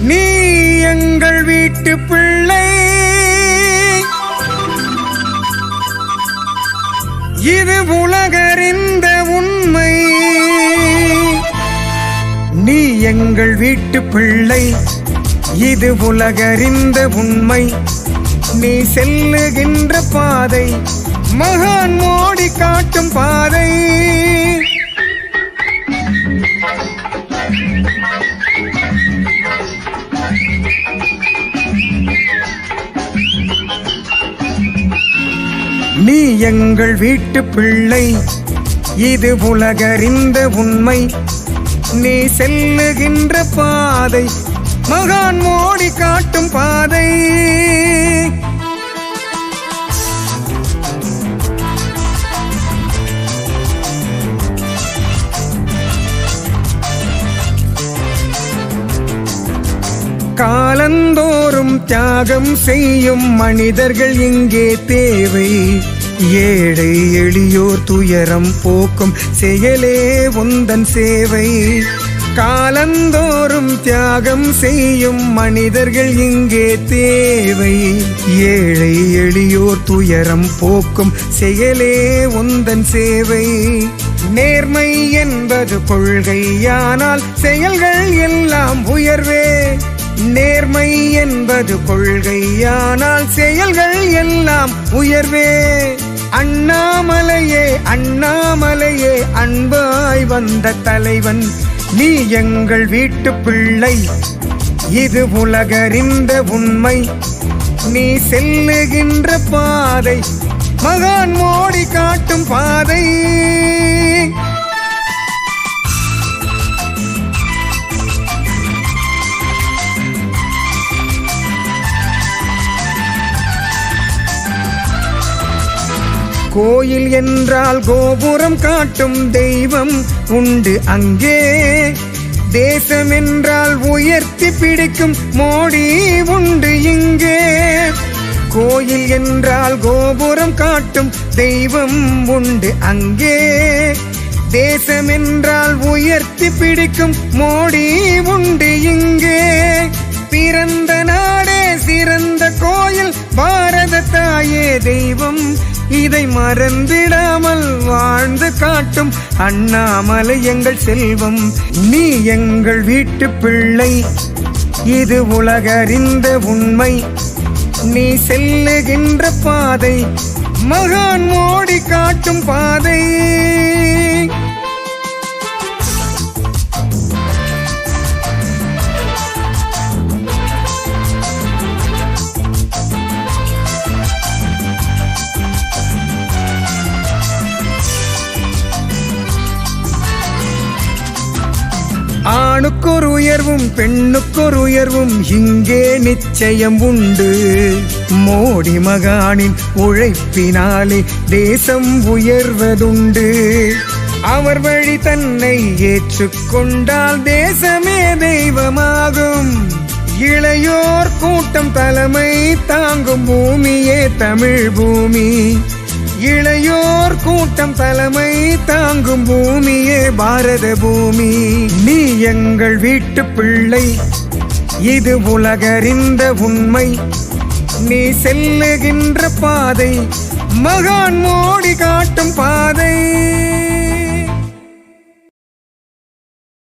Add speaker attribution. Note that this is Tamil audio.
Speaker 1: நீ எங்கள் வீட்டு பிள்ளை. இது உலகறிந்த உண்மை. நீ எங்கள் வீட்டு பிள்ளை. இது உலகறிந்த உண்மை. நீ செல்லுகின்ற பாதை மகான் மோடி காட்டும் பாதை. நீ எங்கள் வீட்டு பிள்ளை. இது உலகறிந்த உண்மை. நீ செல்லுகின்ற பாதை. மகான் மோடி காட்டும் பாதை. காலந்தோறும் தியாகம் செய்யும் மனிதர்கள் இங்கே தேவை. ஏழை எளியோர் துயரம் போக்கும் செயலே உந்தன் சேவை. காலந்தோறும் தியாகம் செய்யும் மனிதர்கள் இங்கே தேவை. ஏழை எளியோர் துயரம் போக்கும் செயலே உந்தன் சேவை. நேர்மை என்பது கொள்கையானால் செயல்கள் எல்லாம் உயர்வே. நேர்மை என்பது கொள்கையானால் செயல்கள் எல்லாம் உயர்வே. அண்ணாமலையே அண்ணாமலையே அன்பாய் வந்த தலைவன் நீ எங்கள் வீட்டு பிள்ளை. இது உலகறிந்த உண்மை. நீ செல்லுகின்ற பாதை மகான் மோடி காட்டும் பாதை. கோயில் என்றால் கோபுரம் காட்டும் தெய்வம் உண்டு அங்கே. தேசம் என்றால் உயர்த்தி பிடிக்கும் மோடி உண்டு இங்கே. கோயில் என்றால் கோபுரம் காட்டும் தெய்வம் உண்டு அங்கே. தேசம் என்றால் உயர்த்தி பிடிக்கும் மோடி உண்டு இங்கே. பிறந்த தாயே தெய்வம். இதை மறந்திடாமல் வாழ்ந்து காட்டும் அண்ணாமலை எங்கள் செல்வம். நீ எங்கள் வீட்டு பிள்ளை. இது உலகறிந்த உண்மை. நீ செல்லுகின்ற பாதை. மகான் மோடி காட்டும் பாதை. ஆணுக்கொரு உயர்வும் பெண்ணுக்கொரு உயர்வும் இங்கே நிச்சயம் உண்டு. மோடி மகானின் உழைப்பினாலே தேசம் உயர்வதுண்டு. அவர் வழி தன்னை ஏற்றுக்கொண்டால் தேசமே தெய்வமாகும். இளையோர் கூட்டம் தலைமை தாங்கும் பூமியே தமிழ் பூமி. இளையோர் கூட்டம் தலைமை தாங்கும் பூமியே பாரத பூமி. நீ எங்கள் வீட்டு பிள்ளை இது உலகறிந்த உண்மை. நீ செல்லுகின்ற பாதை மகான் மோடி காட்டும் பாதை.